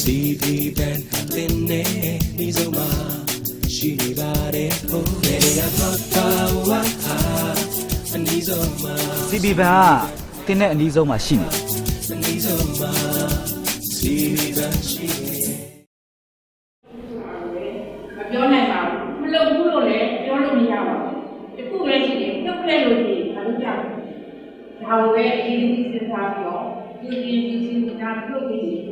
CD band တင်နေဒီစုံမှာရှိနေပါတယ်ဟိုနေရာတော့တာဝါဟာအနီးဆုံးမှာ CB ဘန်ကတင်းတဲ့အနီးဆုံးမှာရှိနေတယ်အနီးဆုံးမှာ CD band ရှိနေမပြောနိုင်ပါဘူးမလုပ်ဘူးလို့လည်းပြောလို့မရပါဘူးတခုပဲရှိတယ်နှုတ်ခဲ့လို့ရှိရင်မလုပ်ကြဘူးဒါကိုပဲအရင်ကစဉ်းစားပြီးတော့ဒီဒီဒီဒီဒါလုပ်ပြီးပြော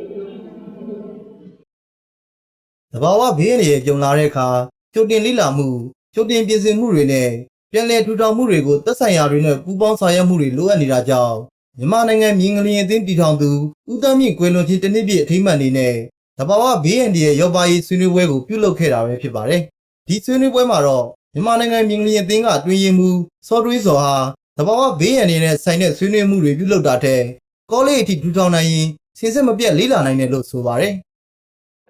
တယ်တဘာဝဘေးရည်ကြုံလာတဲ့အခါကြိုတင်လိလာမှုကြိုတင်ပြင်ဆင်မှုတွေနဲ့ပြန်လည်ထူထောင်မှုတွေကိုသက်ဆိုင်ရာတွေနဲ့ပူးပေါင်းဆောင်ရွက်မှုတွေလိုအပ်နေတာကြောင့်မြန်မာနိုင်ငံမြင်းကလေးအသင်းတည်ထောင်သူဦးသမ်းမြင့်ကွယ်လွန်ခြင်းတစ်နှစ်ပြည့်အထိမ်းအမှတ်အနေနဲ့တဘာဝဘေးရည်ရဲ့ရောပါရေးဆွေးနွေးပွဲကိုပြုလုပ်ခဲ့တာပဲဖြစ်ပါတယ်။ဒီဆွေးနွေးပွဲမှာတော့မြန်မာနိုင်ငံမြင်းကလေးအသင်းကတွင်ရင်မှုစောတွေးစောဟာတဘာဝဘေးရည်နဲ့ဆိုင်တဲ့ဆွေးနွေးမှုတွေပြုလုပ်တာတဲ့ကောလိပ်အထိထူထောင်နိုင်ရင်စင်စစ်မပြတ်လေးလာနိုင်တယ်လို့ဆိုပါတယ်။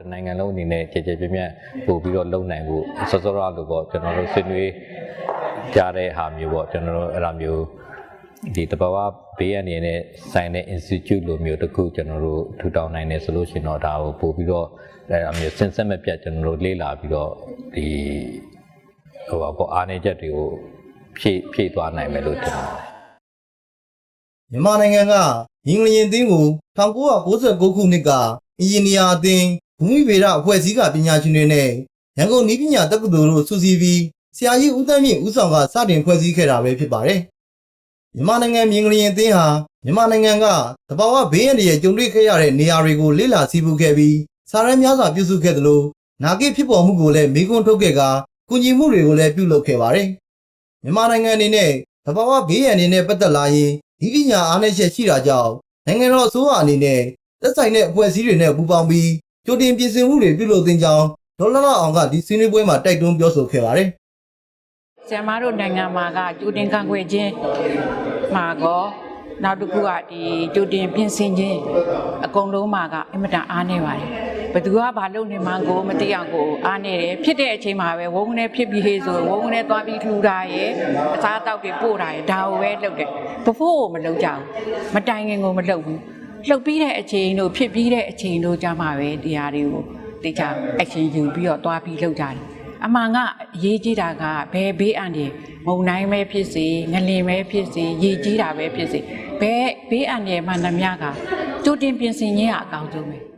တနိုင်ငံလုံးအနေနဲ့ကြည်ကြည်ပြည့်ပြည့်ပို့ပြီးတော့လုံနိုင်ဖို့စောစောရလို့ပေါ့ကျွန်တော်တို့ဆွေးနွေးကြတဲ့ဟာမျိုးပေါ့ကျွန်တော်တို့အဲ့လိုမျိုးဒီတဘာဝဘေးအနေနဲ့ဆိုင်တဲ့ institute လိုမျိုးတစ်ခုကျွန်တော်တို့ထူထောင်နိုင်တယ်ဆိုလို့ရှိရင်တော့ဒါကိုပို့ပြီးတော့အဲ့လိုမျိုးစဉ်ဆက်မပြတ်ကျွန်တော်တို့လေ့လာပြီးတော့ဒီဟိုပါပေါ့အားနေချက်တွေကိုဖြည့်ဖြည့်သွားနိုင်မယ်လို့ကျွန်တော်မြန်မာနိုင်ငံကရင်းလျင်အသင်းကို1996ခုနှစ်ကအင်ဂျင်နီယာအသင်း ဘူမိဗေဒအဖွဲ့အစည်းကပညာရှင်တွေနဲ့ရန်ကုန်နည်းပညာတက္ကသိုလ်တို့စုစည်းပြီးဆရာကြီးဦးသန်းမြင့်ဦးဆောင်ကစတင်ဖွဲ့စည်းခဲ့တာပဲဖြစ်ပါတယ်။မြန်မာနိုင်ငံမြင်းကလျင်အသင်းဟာမြန်မာနိုင်ငံကတဘာဝဘေးအန္တရာယ်ကြုံတွေ့ခဲ့ရတဲ့နေရာတွေကိုလေ့လာစည်းပူခဲ့ပြီးစာရန်များစွာပြုစုခဲ့သလိုနာဂိဖြစ်ပေါ်မှုကိုလည်းမိကွန်းထုတ်ခဲ့ကာကုညီမှုတွေကိုလည်းပြုလုပ်ခဲ့ပါတယ်။မြန်မာနိုင်ငံအနေနဲ့သဘာဝဘေးရန်အနေနဲ့ပတ်သက်လာရင်ဒီပညာအားနည်းချက်ရှိတာကြောင့်နိုင်ငံတော်အစိုးရအနေနဲ့သက်ဆိုင်တဲ့အဖွဲ့အစည်းတွေနဲ့ပူးပေါင်းပြီး ကြိုတင်ပြင်ဆင်မှုတွေပြုလုပ်သင့်ကြောင်းဒေါ်လာလာအောင်ကဒီဆွေးနွေးပွဲမှာတိုက်တွန်းပြောဆိုခဲ့ပါတယ်ဆရာမတို့နိုင်ငံမှာကကျူတင်ကန့်ကွက်ခြင်းမှာကောနောက်တစ်ခုကဒီကျူတင်ပြင်ဆင်ခြင်းအကုန်လုံးမှာကအင်မတန်အားနေပါတယ်ဘယ်သူကဘာလုပ်နေမှန်းကိုမသိအောင်ကိုအားနေတယ်ဖြစ်တဲ့အချိန်မှာပဲဝုန်းနဲ့ဖြစ်ပြီးဟေးဆိုဝုန်းနဲ့သွားပြီးထူတာရဲ့အစားအသောက်တွေပို့တာရဲ့ဒါကိုပဲလုပ်တယ်ဘဖို့ကိုမလုပ်ကြဘူးမတိုင်ခင်ကိုမလုပ်ဘူး လှုပ်ပြီးတဲ့အချိန်တို့ဖြစ်ပြီးတဲ့အချိန်တို့ကြမှာပဲတရားတွေကိုတေချာ action ယူပြီးတော့သွားပြီးလုပ်ကြတယ်အမှန်ကအရေးကြီးတာကဘယ်ဘေးအန္တရာယ်မုန်တိုင်းပဲဖြစ်စေငလင်ပဲဖြစ်စေရေကြီးတာပဲဖြစ်စေဘယ်ဘေးအန္တရာယ်မှန်သမျှကကြိုတင်ပြင်ဆင်ခြင်းကအကောင်းဆုံးပဲ